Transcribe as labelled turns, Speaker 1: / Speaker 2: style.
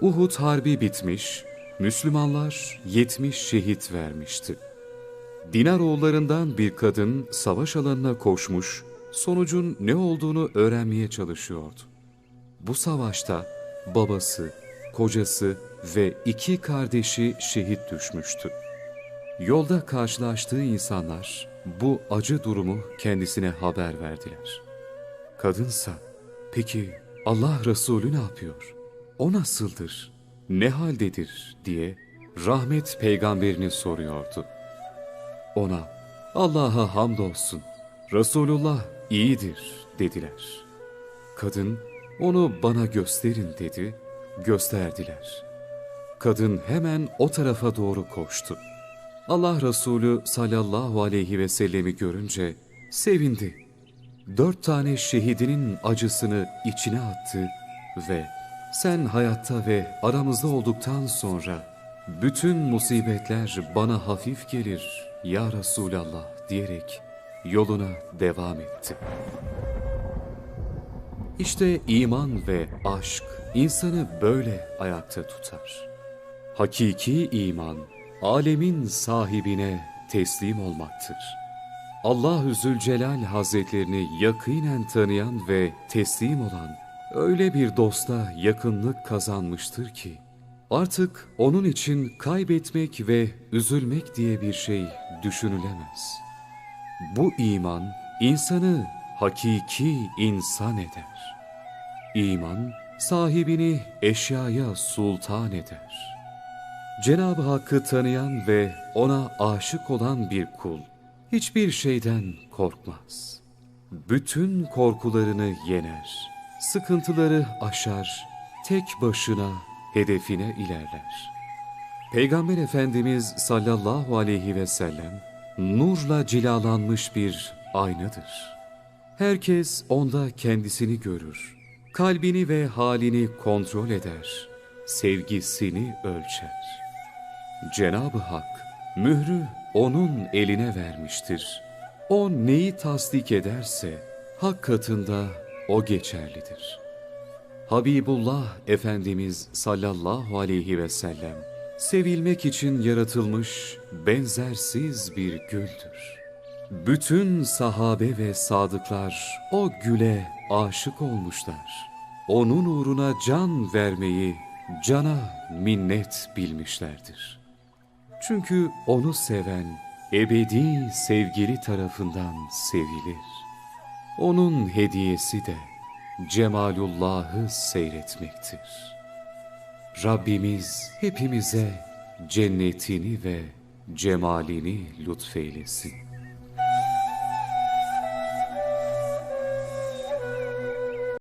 Speaker 1: Uhud harbi bitmiş, Müslümanlar 70 şehit vermişti. Dinar oğullarından bir kadın savaş alanına koşmuş, sonucun ne olduğunu öğrenmeye çalışıyordu. Bu savaşta babası, kocası ve iki kardeşi şehit düşmüştü. Yolda karşılaştığı insanlar bu acı durumu kendisine haber verdiler. Kadınsa, peki Allah Resulü ne yapıyor? O nasıldır? Ne haldedir? diye rahmet peygamberini soruyordu. Ona, Allah'a hamdolsun, Resulullah iyidir dediler. Kadın, onu bana gösterin dedi, gösterdiler. Kadın hemen o tarafa doğru koştu. Allah Resulü sallallahu aleyhi ve sellemi görünce sevindi. Dört tane şehidinin acısını içine attı ve sen hayatta ve aramızda olduktan sonra bütün musibetler bana hafif gelir ya Resulallah diyerek yoluna devam etti. İşte iman ve aşk insanı böyle ayakta tutar. Hakiki iman, alemin sahibine teslim olmaktır. Allahü Zülcelal Hazretlerini yakinen tanıyan ve teslim olan öyle bir dosta yakınlık kazanmıştır ki, artık onun için kaybetmek ve üzülmek diye bir şey düşünülemez. Bu iman insanı hakiki insan eder. İman sahibini eşyaya sultan eder. Cenab-ı Hakk'ı tanıyan ve ona aşık olan bir kul hiçbir şeyden korkmaz. Bütün korkularını yener, sıkıntıları aşar, tek başına hedefine ilerler. Peygamber Efendimiz sallallahu aleyhi ve sellem nurla cilalanmış bir aynadır. Herkes onda kendisini görür. Kalbini ve halini kontrol eder. Sevgisini ölçer. Cenab-ı Hak mührü onun eline vermiştir. O neyi tasdik ederse hak katında o geçerlidir. Habibullah Efendimiz sallallahu aleyhi ve sellem sevilmek için yaratılmış benzersiz bir güldür. Bütün sahabe ve sadıklar o güle aşık olmuşlar. Onun uğruna can vermeyi cana minnet bilmişlerdir. Çünkü onu seven ebedi sevgili tarafından sevilir. Onun hediyesi de cemalullahı seyretmektir. Rabbimiz hepimize cennetini ve cemalini lütfeylesin.